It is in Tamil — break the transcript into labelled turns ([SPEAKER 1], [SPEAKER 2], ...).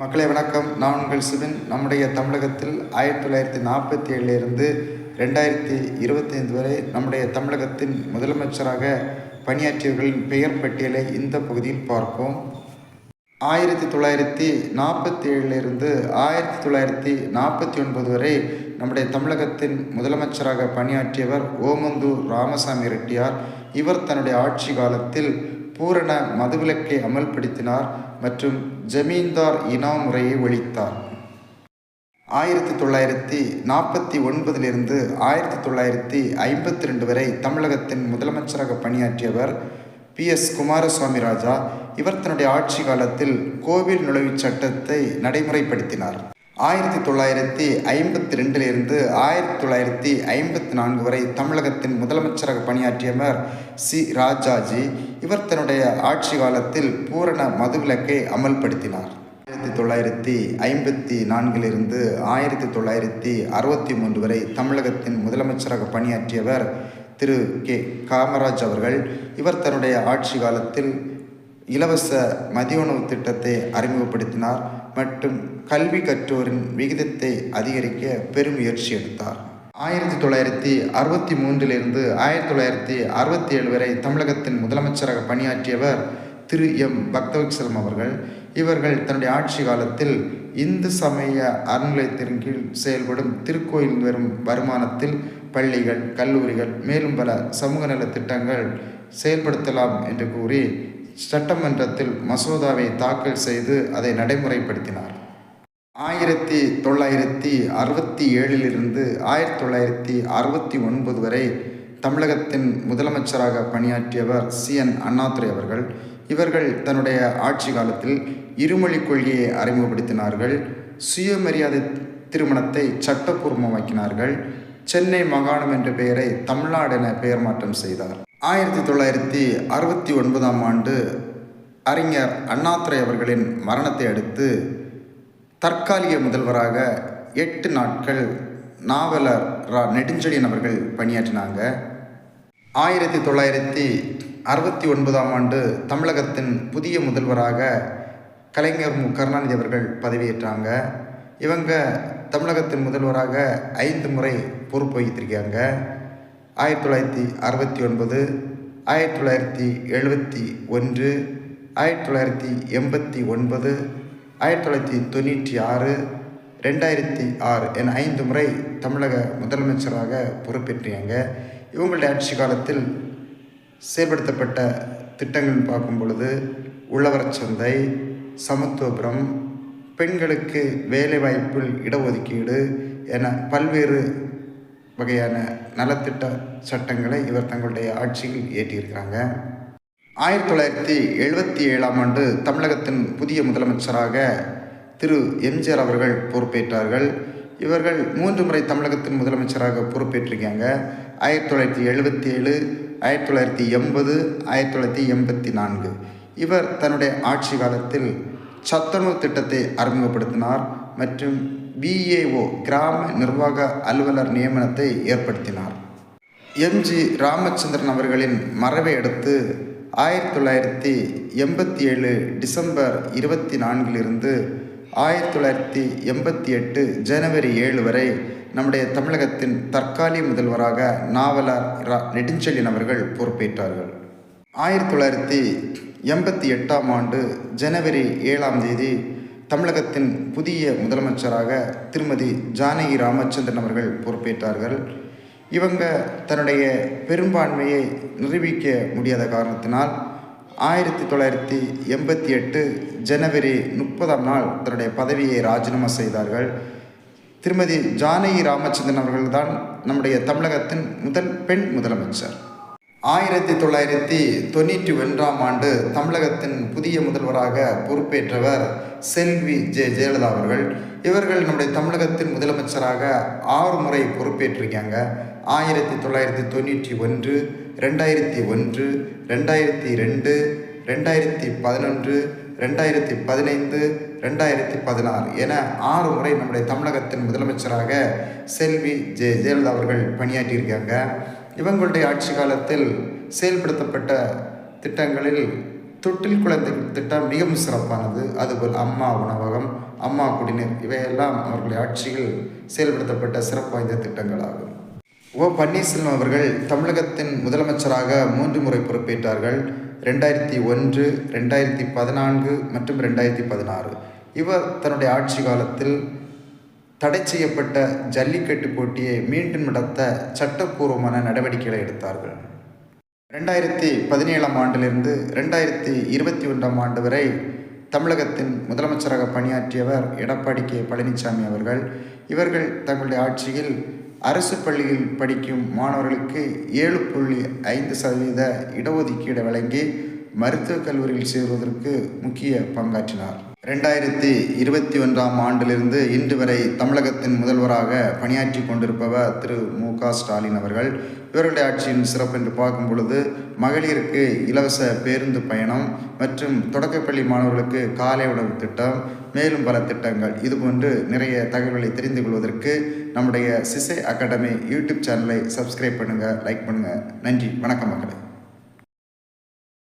[SPEAKER 1] மக்களை வணக்கம். நான் உங்கள் சிவன். நம்முடைய தமிழகத்தில் ஆயிரத்தி தொள்ளாயிரத்தி நாற்பத்தி ஏழிலிருந்து ரெண்டாயிரத்தி இருபத்தைந்து வரை நம்முடைய தமிழகத்தின் முதலமைச்சராக பணியாற்றியவர்களின் பெயர் பட்டியலை இந்த பகுதியில் பார்ப்போம். ஆயிரத்தி தொள்ளாயிரத்தி நாற்பத்தி ஏழிலிருந்து ஆயிரத்தி தொள்ளாயிரத்தி நாற்பத்தி ஒன்பது வரை நம்முடைய தமிழகத்தின் முதலமைச்சராக பணியாற்றியவர் ஓமந்தூர் ராமசாமி ரெட்டியார். இவர் தன்னுடைய ஆட்சி காலத்தில் பூரண மதுவிலக்கை அமல்படுத்தினார் மற்றும் ஜமீன்தார் இனா முறையை ஒழித்தார். ஆயிரத்தி தொள்ளாயிரத்தி நாற்பத்தி ஒன்பதிலிருந்து ஆயிரத்தி தொள்ளாயிரத்தி ஐம்பத்தி ரெண்டு வரை தமிழகத்தின் முதலமைச்சராக பணியாற்றியவர் பி. எஸ். குமாரசுவாமி ராஜா. இவர் தன்னுடைய ஆட்சி காலத்தில் கோவில் நுழைவுச் சட்டத்தை நடைமுறைப்படுத்தினார். ஆயிரத்தி தொள்ளாயிரத்தி ஐம்பத்தி ரெண்டிலிருந்து ஆயிரத்தி தொள்ளாயிரத்தி ஐம்பத்தி நான்கு வரை தமிழகத்தின் முதலமைச்சராக பணியாற்றியவர் சி. ராஜாஜி இவர் தன்னுடைய ஆட்சி காலத்தில் பூரண மதுவிலக்கை அமல்படுத்தினார். ஆயிரத்தி தொள்ளாயிரத்தி ஐம்பத்தி நான்கிலிருந்து ஆயிரத்தி தொள்ளாயிரத்தி அறுபத்தி மூன்று வரை தமிழகத்தின் முதலமைச்சராக பணியாற்றியவர் திரு. கே. காமராஜ் அவர்கள். இவர் தன்னுடைய ஆட்சி காலத்தில் இலவச மதிய உணவு திட்டத்தை அறிமுகப்படுத்தினார். மற்றும் கல்வி கற்றோரின் விகிதத்தை அதிகரிக்க பெருமுயற்சி எடுத்தார். ஆயிரத்தி தொள்ளாயிரத்தி அறுபத்தி மூன்றிலிருந்து ஆயிரத்தி தொள்ளாயிரத்தி அறுபத்தி ஏழு வரை தமிழகத்தின் முதலமைச்சராக பணியாற்றியவர் திரு எம். பக்தவத்சலம் அவர்கள். இவர்கள் தன்னுடைய ஆட்சி காலத்தில் இந்து சமய அறநிலையத்தின் கீழ் செயல்படும் திருக்கோயில் வரும் வருமானத்தில் பள்ளிகள் கல்லூரிகள் மேலும் பல சமூக நல திட்டங்கள் செயல்படுத்தலாம் என்று கூறி சட்டமன்றத்தில் மசோதாவை தாக்கல் செய்து அதை நடைமுறைப்படுத்தினார். ஆயிரத்தி தொள்ளாயிரத்தி அறுபத்தி ஏழிலிருந்து ஆயிரத்தி தொள்ளாயிரத்தி அறுபத்தி ஒன்பது வரை தமிழகத்தின் முதலமைச்சராக பணியாற்றியவர் சி. என். அண்ணாதுரை அவர்கள் இவர்கள் தன்னுடைய ஆட்சி காலத்தில் இருமொழிக் கொள்கையை அறிமுகப்படுத்தினார்கள் சுயமரியாதை திருமணத்தை சட்டப்பூர்வமாக்கினார்கள் சென்னை மாகாணம் என்ற பெயரை தமிழ்நாடு என பெயர் மாற்றம் செய்தார். ஆயிரத்தி தொள்ளாயிரத்தி அறுபத்தி ஒன்பதாம் ஆண்டு அறிஞர் அண்ணாதுரை அவர்களின் மரணத்தை அடுத்து தற்காலிக முதல்வராக எட்டு நாட்கள் நாவலர் ரா நெடுஞ்செழியன் அவர்கள் பணியாற்றினாங்க. ஆயிரத்தி தொள்ளாயிரத்தி அறுபத்தி ஒன்பதாம் ஆண்டு தமிழகத்தின் புதிய முதல்வராக கலைஞர் மு. கருணாநிதி அவர்கள் பதவியேற்றாங்க. இவங்க தமிழகத்தின் முதல்வராக ஐந்து முறை பொறுப்பு வகித்திருக்காங்க. ஆயிரத்தி தொள்ளாயிரத்தி அறுபத்தி ஒன்பது ஆயிரத்தி தொள்ளாயிரத்தி எழுபத்தி ஒன்று ஆயிரத்தி தொள்ளாயிரத்தி எண்பத்தி ஒன்பது ஆயிரத்தி தொள்ளாயிரத்தி தொண்ணூற்றி ஆறு ரெண்டாயிரத்தி ஆறு என ஐந்து முறை தமிழக முதலமைச்சராக பொறுப்பேற்றியாங்க. இவங்களுடைய ஆட்சி காலத்தில் செயல்படுத்தப்பட்ட திட்டங்கள் பார்க்கும் பொழுது உழவர் சந்தை சமத்துவபுரம் பெண்களுக்கு வேலைவாய்ப்பில் இடஒதுக்கீடு என பல்வேறு வகையான நலத்திட்ட சட்டங்களை இவர் தங்களுடைய ஆட்சியில் இயற்றியிருக்கிறாங்க ஆயிரத்தி தொள்ளாயிரத்தி எழுபத்தி ஏழாம் ஆண்டு தமிழகத்தின் புதிய முதலமைச்சராக திரு எம்ஜிஆர் அவர்கள் பொறுப்பேற்றார்கள். இவர்கள் மூன்று முறை தமிழகத்தின் முதலமைச்சராக பொறுப்பேற்றிருக்காங்க. ஆயிரத்தி தொள்ளாயிரத்தி எழுபத்தி ஏழு ஆயிரத்தி தொள்ளாயிரத்தி எண்பது ஆயிரத்தி தொள்ளாயிரத்தி எண்பத்தி நான்கு. இவர் தன்னுடைய ஆட்சி காலத்தில் சத்துணவு திட்டத்தை அறிமுகப்படுத்தினார். மற்றும் பிஏஓ கிராம நிர்வாக அலுவலர் நியமனத்தை ஏற்படுத்தினார். எம்ஜி ராமச்சந்திரன் அவர்களின் மறைவை அடுத்து ஆயிரத்தி தொள்ளாயிரத்தி எண்பத்தி ஏழு டிசம்பர் இருபத்தி நான்கிலிருந்து ஆயிரத்தி தொள்ளாயிரத்தி எண்பத்தி எட்டு ஜனவரி ஏழு வரை நம்முடைய தமிழகத்தின் தற்காலிக முதல்வராக நாவலர் ரா நெடுஞ்செழியன் அவர்கள் பொறுப்பேற்றார்கள். ஆயிரத்தி தொள்ளாயிரத்தி எண்பத்தி எட்டாம் ஆண்டு ஜனவரி ஏழாம் தேதி தமிழகத்தின் புதிய முதலமைச்சராக திருமதி ஜானகி ராமச்சந்திரன் அவர்கள் பொறுப்பேற்றார்கள். இவங்க தன்னுடைய பெரும்பான்மையை நிரூபிக்க முடியாத காரணத்தினால் ஆயிரத்தி தொள்ளாயிரத்தி எண்பத்தி எட்டு ஜனவரி முப்பதாம் நாள் தன்னுடைய பதவியை ராஜினாமா செய்தார்கள். திருமதி ஜானகி ராமச்சந்திரன் அவர்கள்தான் நம்முடைய தமிழகத்தின் முதல் பெண் முதலமைச்சர். ஆயிரத்தி தொள்ளாயிரத்தி தொண்ணூற்றி ஒன்றாம் ஆண்டு தமிழகத்தின் புதிய முதல்வராக பொறுப்பேற்றவர் செல்வி ஜெ ஜெயலலிதா அவர்கள். இவர்கள் நம்முடைய தமிழகத்தின் முதலமைச்சராக ஆறு முறை பொறுப்பேற்றிருக்காங்க. ஆயிரத்தி தொள்ளாயிரத்தி தொண்ணூற்றி ஒன்று ரெண்டாயிரத்தி ஒன்று ரெண்டாயிரத்தி ரெண்டு ரெண்டாயிரத்தி பதினொன்று ரெண்டாயிரத்தி பதினைந்து ரெண்டாயிரத்தி பதினாறு என ஆறு முறை நம்முடைய தமிழகத்தின் முதலமைச்சராக செல்வி ஜெ ஜெயலலிதா அவர்கள் பணியாற்றியிருக்காங்க. இவங்களுடைய ஆட்சி காலத்தில் செயல்படுத்தப்பட்ட திட்டங்களில் தொட்டில் குழந்தை திட்டம் மிகவும் சிறப்பானது. அதுபோல் அம்மா உணவகம் அம்மா குடிநீர் இவையெல்லாம் அவர்களுடைய ஆட்சியில் செயல்படுத்தப்பட்ட சிறப்பு வாய்ந்த திட்டங்களாகும். ஓ பன்னீர்செல்வம் அவர்கள் தமிழகத்தின் முதலமைச்சராக மூன்று முறை பொறுப்பேற்றார்கள். ரெண்டாயிரத்தி ஒன்று ரெண்டாயிரத்தி பதினான்கு மற்றும் ரெண்டாயிரத்தி பதினாறு. இவர் தன்னுடைய ஆட்சி காலத்தில் தடை செய்யப்பட்ட ஜல்லிக்கட்டு போட்டியை மீண்டும் நடத்த சட்டப்பூர்வமான நடவடிக்கைகளை எடுத்தார்கள். ரெண்டாயிரத்தி பதினேழாம் ஆண்டிலிருந்து ரெண்டாயிரத்தி இருபத்தி ஒன்றாம் ஆண்டு வரை தமிழகத்தின் முதலமைச்சராக பணியாற்றியவர் எடப்பாடி கே. பழனிசாமி அவர்கள். இவர்கள் தங்களுடைய ஆட்சியில் அரசு பள்ளியில் படிக்கும் மாணவர்களுக்கு ஏழு புள்ளி ஐந்து சதவீத இடஒதுக்கீடு வழங்கி மருத்துவக் கல்லூரியில் சேருவதற்கு முக்கிய பங்காற்றினார். ரெண்டாயிரத்தி இருபத்தி ஒன்றாம் ஆண்டிலிருந்து இன்று வரை தமிழகத்தின் முதல்வராக பணியாற்றி கொண்டிருப்பவர் திரு மு க ஸ்டாலின் அவர்கள். இவருடைய ஆட்சியின் சிறப்பு என்று பார்க்கும் பொழுது மகளிருக்கு இலவச பேருந்து பயணம் மற்றும் தொடக்கப்பள்ளி மாணவர்களுக்கு காலை உணவு திட்டம் மேலும் பல திட்டங்கள். இதுபோன்று நிறைய தகவல்களை தெரிந்து கொள்வதற்கு நம்முடைய சிசை அகாடமி யூடியூப் சேனலை சப்ஸ்கிரைப் பண்ணுங்கள் லைக் பண்ணுங்கள் நன்றி வணக்கம் மக்களே.